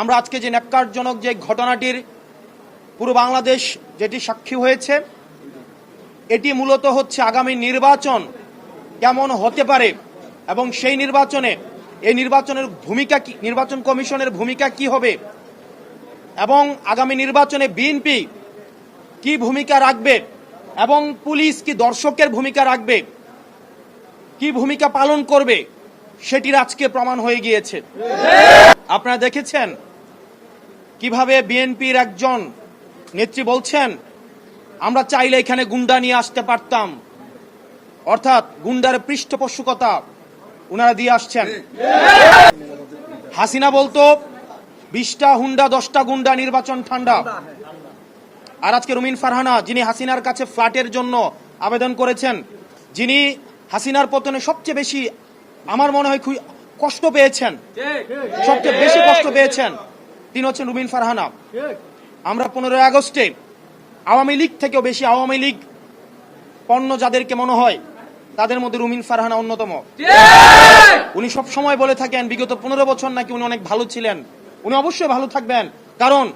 আমরা আজকে যে ন্যাক্কারজনক যে ঘটনাটির পুরো বাংলাদেশ যেটি সাক্ষী হয়েছে, এটি মূলত হচ্ছে আগামী নির্বাচন কেমন হতে পারে এবং সেই নির্বাচনে, এই নির্বাচনের ভূমিকা কি, নির্বাচন কমিশনের ভূমিকা কি হবে এবং আগামী নির্বাচনে বিএনপি কি ভূমিকা রাখবে এবং পুলিশ কি দর্শকের ভূমিকা রাখবে, কি ভূমিকা পালন করবে, সেটির আজকে প্রমাণ হয়ে গিয়েছে। আপনারা দেখেছেন? কীভাবে বিএনপির একজন নেত্রী বলছেন, আমরা চাইলে এখানে গুন্ডা নিয়ে আসতে পারতাম। অর্থাৎ গুন্ডার পৃষ্ঠপোষকতা ওনারা দিয়ে আসছেন। হাসিনা বলতো, বিশটা হুন্ডা, দশটা গুন্ডা, নির্বাচন ঠান্ডা। আর আজকে রুমিন ফারহানা, যিনি হাসিনার কাছে ফ্ল্যাটের জন্য আবেদন করেছেন, যিনি হাসিনার পতনে সবচেয়ে বেশি, আমার মনে হয় কষ্ট পেয়েছেন। সবচেয়ে বেশি কষ্ট পেয়েছেন তিনি হচ্ছেন রুমিন ফারহানা। আমরা পনেরোই আগস্টে আওয়ামী লীগ থেকেও বেশি আওয়ামী লীগ পণ্য যাদেরকে মনে হয়, তাদের মধ্যে রুমিন ফারহানা অন্যতম। উনি সব সময় বলে থাকেন, বিগত পনেরো বছর নাকি উনি অনেক ভালো ছিলেন। উনি অবশ্যই ভালো থাকবেন, কারণ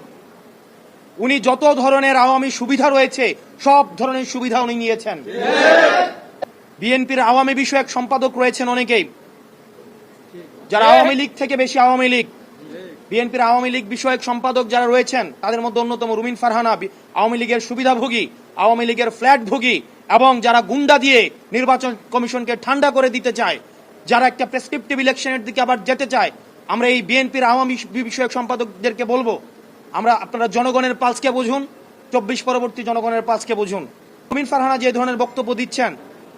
উনি যত ধরনের আওয়ামী সুবিধা রয়েছে, সব ধরনের সুবিধা উনি নিয়েছেন। বিএনপির আওয়ামী বিষয়ক সম্পাদক রয়েছেন অনেকেই। যারা আওয়ামী লীগ থেকে বেশি আওয়ামী লীগ বিএনপির আওয়ামী লীগ বিষয়ক সম্পাদক যারা রয়েছেন তাদের মধ্যে অন্যতম রুমিন ফারহানা আওয়ামী লীগের সুবিধাভোগী আওয়ামী লীগের ফ্ল্যাট ভোগী এবং যারা গুন্ডা দিয়ে নির্বাচন কমিশনকে ঠান্ডা করে দিতে চায় যারা একটা প্রেসক্রিপটিভ ইলেকশনের দিকে আবার যেতে চায় আমরা এই বিএনপির আওয়ামী বিষয়ক সম্পাদকদেরকে বলব আমরা আপনারা জনগণের পালসকে বুঝুন চব্বিশ পরবর্তী জনগণের পালসকে বুঝুন। রুমিন ফারহানা যে ধরনের বক্তব্য দিচ্ছেন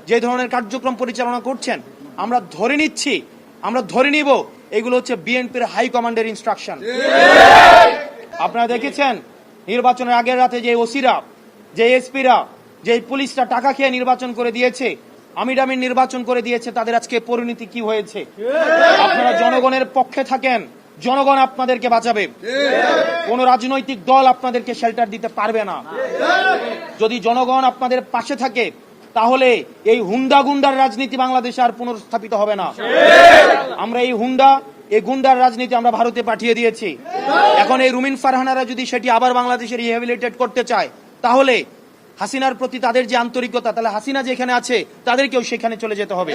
যে ধরনের কার্যক্রম পরিচালনা করছেন আমরা ধরে নিচ্ছি আমরা ধরে নিব, এগুলো হচ্ছে বিএনপির হাই কমান্ডের ইনস্ট্রাকশন আপনারা দেখেছেন, নির্বাচনের আগের রাতে যে ওসিরা, যে এসপিরা, যে পুলিশরা টাকা খেয়ে নির্বাচন করে দিয়েছে আমিডামির নির্বাচন করে দিয়েছে, তাদের আজকে পরিণতি কি হয়েছে? আপনারা জনগণের পক্ষে থাকেন, জনগণ আপনাদেরকে বাঁচাবে। কোন রাজনৈতিক দল আপনাদেরকে শেল্টার দিতে পারবে না। যদি জনগণ আপনাদের পাশে থাকে তাহলে এই হুন্ডা গুন্ডার রাজনীতি বাংলাদেশে আর পুনর্স্থাপিত হবে না। আমরা এই হুন্ডা, এই গুন্ডার রাজনীতি আমরা ভারতে পাঠিয়ে দিয়েছি। এখন এই রুমিন ফারহানারা যদি সেটি আবার বাংলাদেশে রিহ্যাবিলিটেট করতে চায়, তাহলে হাসিনার প্রতি তাদের যে আন্তরিকতা, তাহলে হাসিনা যেখানে আছে, তাদেরকেও সেখানে চলে যেতে হবে।